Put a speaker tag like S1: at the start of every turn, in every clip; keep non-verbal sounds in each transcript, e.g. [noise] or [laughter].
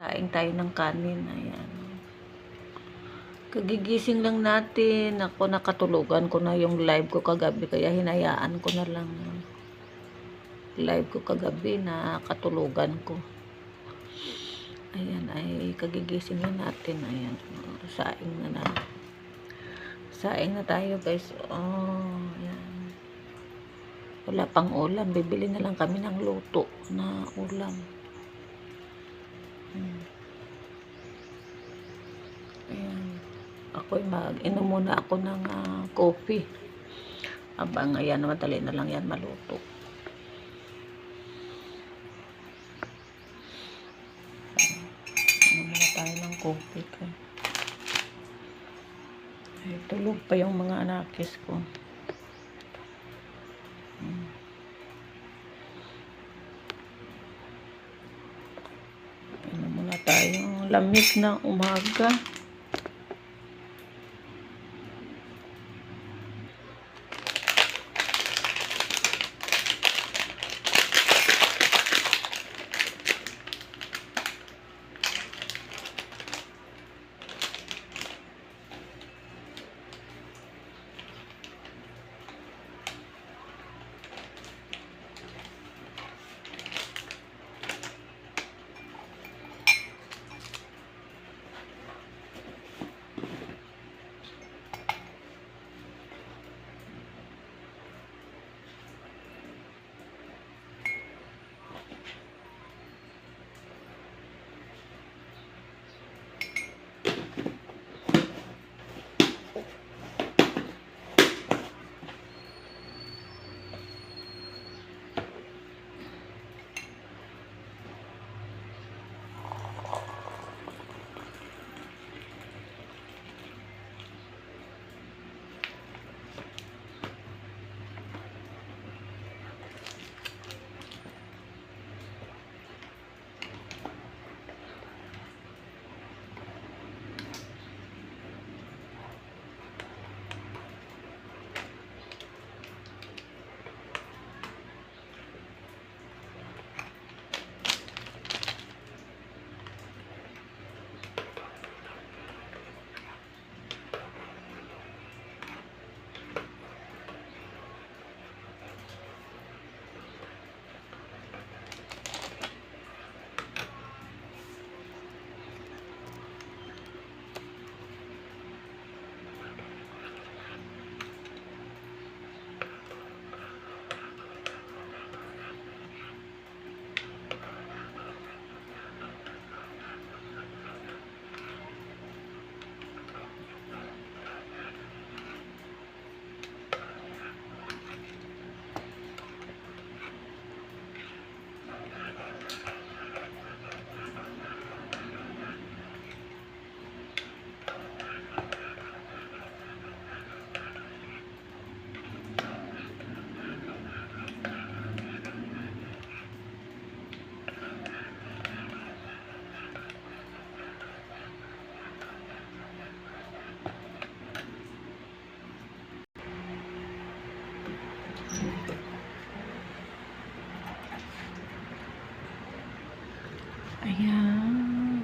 S1: Kain tayo ng kanin. Ayan. Kagigising lang natin. Ako nakatulugan ko na yung live ko kagabi. Kaya hinayaan ko na lang. Live ko kagabi na katulugan ko. Ayan ay kagigising lang natin. Ayan. Saing na na. Saing na tayo guys. Oh, ayan. Wala pang ulam. Bibili na lang kami ng luto na ulam. Hmm. Ayan. Ako'y mag-inom muna ako ng ah, coffee. Abang ayan, madali na lang yan maluto. Inom muna tayo ng coffee ko. Ay, tulog pa yung mga anakis ko. Tayong lamig na umaga. Ayan.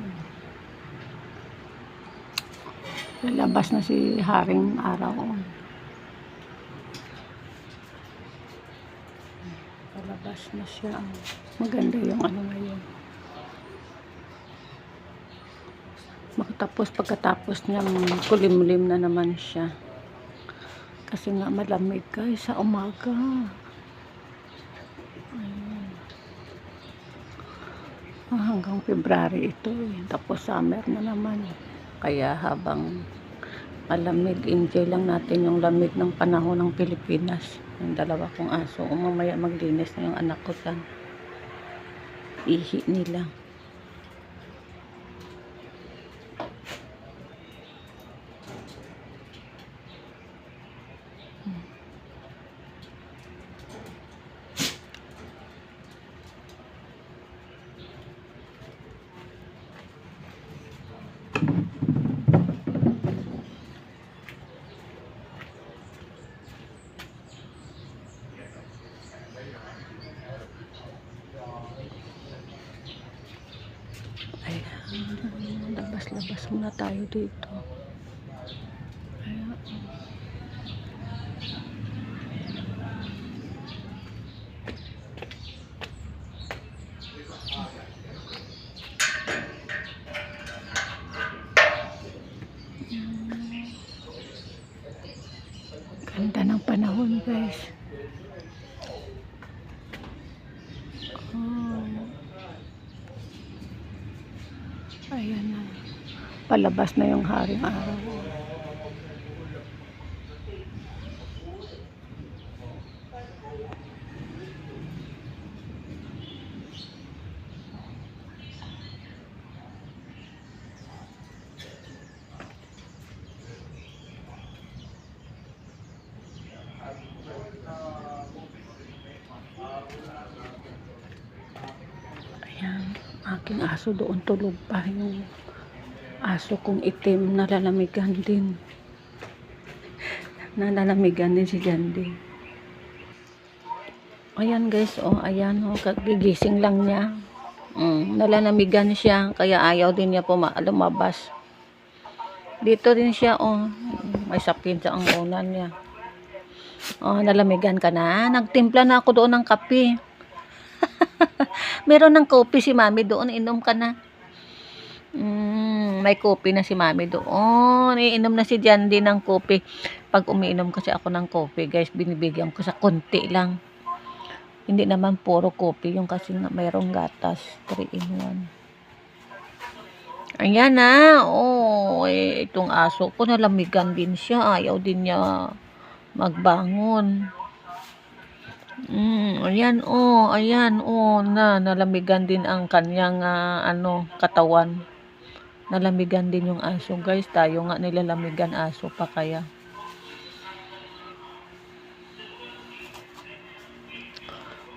S1: Lalabas na si Haring Araw. Lalabas na siya. Maganda yung ano ngayon. Makatapos pagkatapos niya kulimlim na naman siya. Kasi nga malamig guys sa umaga. Ayan. Ah, hanggang February ito eh. Tapos summer na naman. Kaya habang malamig, enjoy lang natin yung lamig ng panahon ng Pilipinas. Yung dalawa kong aso. Kung mamaya maglinis na yung anak ko sa ihi nila. Muna tayo dito. Kaya, Ganda ng panahon guys. Oh. Ayan na. Palabas na yung haring araw. Ayan, aking aso doon tulog pa yung aso kong itim nalalamigan din. Nalalamigan din si Jandy. Ayan guys, oh, ayan, oh, kagigising lang niya. Mm, nalalamigan siya, kaya ayaw din niya po lumabas. Dito din siya, oh, may sapin sa ang unan niya. Oh, nalamigan ka na. Nagtimpla na ako doon ng kape. [laughs] Meron ng kopi si mami doon. Inom ka na. Mm, may kopi na si mami doon. Iinom na si Jandy ng kopi. Pag umiinom kasi ako ng kopi, guys, binibigyan ko sa konti lang. Hindi naman puro kopi yung kasi mayroong gatas. 3 in 1. Ayan na. Oh, eh, itong aso ko nalamigan din siya. Ayaw din niya magbangon. Mm, ayan oh, ayan oh, na nalamigan din ang kanyang ah, ano, katawan. Nalamigan din yung aso, guys. Tayo nga nilalamigan aso pa kaya.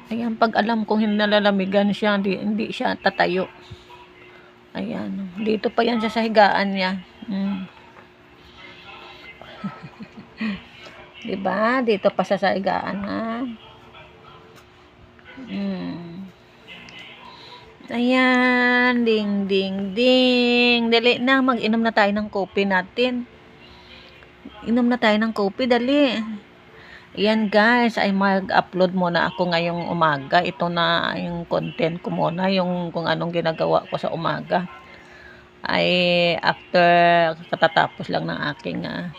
S1: Ayan, pag alam kong nalalamigan siya, hindi, hindi siya tatayo. Ayan, dito pa yan siya sa higaan niya. Mm. [laughs] diba? Dito pa siya sa higaan, ha? Mm. Ayan, ding, ding, ding. Dali na, mag-inom na tayo ng kopi natin. Inom na tayo ng kopi, dali. Ayan guys, ay mag-upload muna ako ngayong umaga. Ito na yung content ko muna, yung kung anong ginagawa ko sa umaga. Ay after katatapos lang ng aking ah,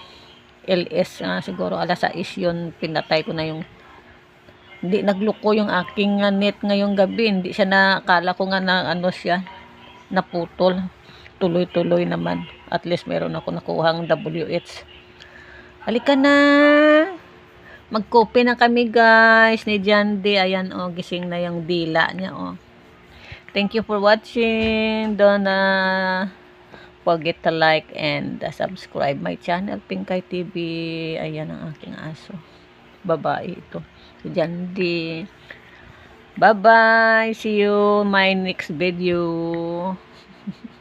S1: LS, ah, siguro alas 6 yun, pinatay ko na yung hindi nagluko yung aking ah, net ngayong gabi. Hindi siya nakala ko nga na ano siya, naputol. Tuloy-tuloy naman. At least meron ako nakuhang WH. Halika na! Mag-copy na kami guys ni Jandy. Ayan oh, gising na yung dila niya oh. Thank you for watching. Don't uh, forget to like and uh, subscribe my channel Pinkay TV. Ayan ang aking aso. Babae ito. Jandi. Bye-bye. See you my next video. [laughs]